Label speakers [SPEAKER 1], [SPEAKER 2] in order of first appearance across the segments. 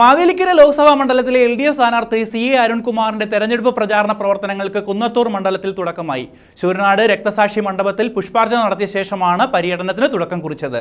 [SPEAKER 1] മാവേലിക്കര ലോക്സഭാ മണ്ഡലത്തിലെ L D F സ്ഥാനാർത്ഥി C A അരുൺകുമാറിന്റെ തെരഞ്ഞെടുപ്പ് പ്രചാരണ പ്രവർത്തനങ്ങൾക്ക് കുന്നത്തൂർ മണ്ഡലത്തിൽ തുടക്കമായി. ശൂരനാട് രക്തസാക്ഷി മണ്ഡപത്തിൽ പുഷ്പാർച്ചന നടത്തിയ ശേഷമാണ് പര്യടനത്തിന് തുടക്കം കുറിച്ചത്.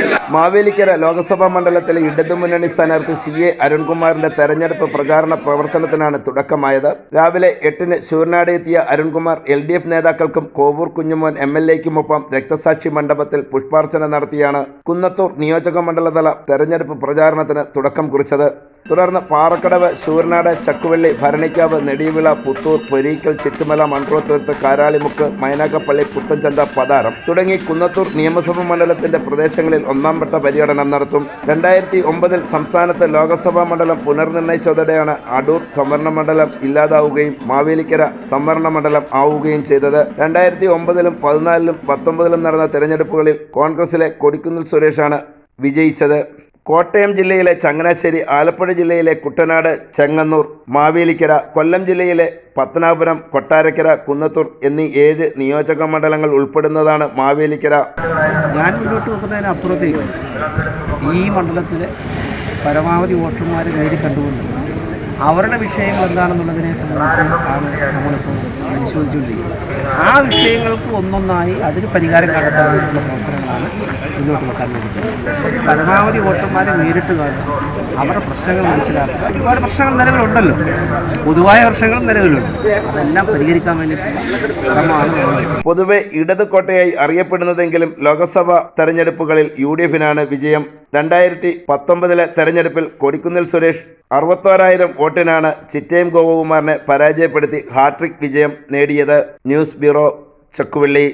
[SPEAKER 2] ഇല്ല
[SPEAKER 3] മാവേലിക്കര ലോക്സഭാ മണ്ഡലത്തിലെ ഇടതുമുന്നണി സ്ഥാനാർത്ഥി സി എ അരുൺകുമാറിന്റെ തെരഞ്ഞെടുപ്പ് പ്രചാരണ പ്രവർത്തനത്തിനാണ് തുടക്കമായത്. രാവിലെ എട്ടിന് ശൂർനാട് എത്തിയ അരുൺകുമാർ എൽ ഡി എഫ് നേതാക്കൾക്കും കോവൂർ കുഞ്ഞുമോൻ എം എൽ എക്കുമൊപ്പം രക്തസാക്ഷി മണ്ഡപത്തിൽ പുഷ്പാർച്ചന നടത്തിയാണ് കുന്നത്തൂർ നിയോജക മണ്ഡലതല തെരഞ്ഞെടുപ്പ് പ്രചാരണത്തിന് തുടക്കം കുറിച്ചത്. തുടർന്ന് പാറക്കടവ് ശൂർനാട് ചക്കുവള്ളി ഭരണിക്കാവ് നെടിവിള പുത്തൂർ പൊരീക്കൽ ചിറ്റുമല മൺട്രോത്തുരുത്ത് കാരാളിമുക്ക് മൈനാക്കപ്പള്ളി പുത്തൻചന്ത പതാരം തുടങ്ങി കുന്നത്തൂർ നിയമസഭാ മണ്ഡലത്തിന്റെ പ്രദേശങ്ങളിൽ ഒന്നാം വട്ട പര്യടനം നടത്തും. രണ്ടായിരത്തി ഒമ്പതിൽ സംസ്ഥാനത്ത് ലോകസഭാ മണ്ഡലം പുനർനിർണയിച്ചതോടെയാണ് അടൂർ സംവരണ മണ്ഡലം ഇല്ലാതാവുകയും മാവേലിക്കര സംവരണ മണ്ഡലം ആവുകയും ചെയ്തത്. രണ്ടായിരത്തി ഒമ്പതിലും പതിനാലിലും പത്തൊമ്പതിലും നടന്ന തെരഞ്ഞെടുപ്പുകളിൽ കോൺഗ്രസിലെ കൊടിക്കുന്നിൽ സുരേഷാണ് വിജയിച്ചത്. കോട്ടയം ജില്ലയിലെ ചങ്ങനാശ്ശേരി ആലപ്പുഴ ജില്ലയിലെ കുട്ടനാട് ചെങ്ങന്നൂർ മാവേലിക്കര കൊല്ലം ജില്ലയിലെ പത്തനാപുരം കൊട്ടാരക്കര കുന്നത്തൂർ എന്നീ ഏഴ് നിയോജക മണ്ഡലങ്ങൾ ഉൾപ്പെടുന്നതാണ് മാവേലിക്കര.
[SPEAKER 4] ഞാൻ മുന്നോട്ട് വെക്കുന്നതിനപ്പുറത്തേക്ക് ഈ മണ്ഡലത്തിലെ പരമാവധി വോട്ടർമാരെ നേടി കണ്ടുകൊണ്ട് അവരുടെ വിഷയങ്ങൾ എന്താണെന്നുള്ളതിനെ സംബന്ധിച്ച് ആണ് നമ്മളിപ്പോൾ പരിശോധിച്ചുകൊണ്ടിരിക്കുന്നത്. ആ വിഷയങ്ങൾക്ക് ഒന്നൊന്നായി അതിന് പരിഹാരം കണ്ടെത്താനുള്ള പ്രവർത്തനങ്ങളാണ് മുന്നോട്ട് വെക്കാൻ വേണ്ടിയിട്ട്. പരമാവധി വോട്ടർമാരെ നേരിട്ട് കാണുക അവരുടെ പ്രശ്നങ്ങൾ മനസ്സിലാക്കുക. ഒരുപാട് പ്രശ്നങ്ങൾ നിലവിലുണ്ടല്ലോ. പൊതുവായ പ്രശ്നങ്ങളും നിലവിലുണ്ട്. അതെല്ലാം പരിഹരിക്കാൻ വേണ്ടിയിട്ടുള്ള
[SPEAKER 3] പൊതുവെ ഇടത് കോട്ടയായി അറിയപ്പെടുന്നതെങ്കിലും ലോക്സഭാ തെരഞ്ഞെടുപ്പുകളിൽ യു ഡി എഫിനാണ് വിജയം. രണ്ടായിരത്തി പത്തൊമ്പതിലെ തെരഞ്ഞെടുപ്പിൽ കൊടിക്കുന്നിൽ സുരേഷ് അറുപത്തോരായിരം വോട്ടിനാണ് ചിറ്റയം ഗോപകുമാറിനെ പരാജയപ്പെടുത്തി ഹാട്രിക് വിജയം നേടിയത് ന്യൂസ് ബ്യൂറോ ചക്കുവള്ളി.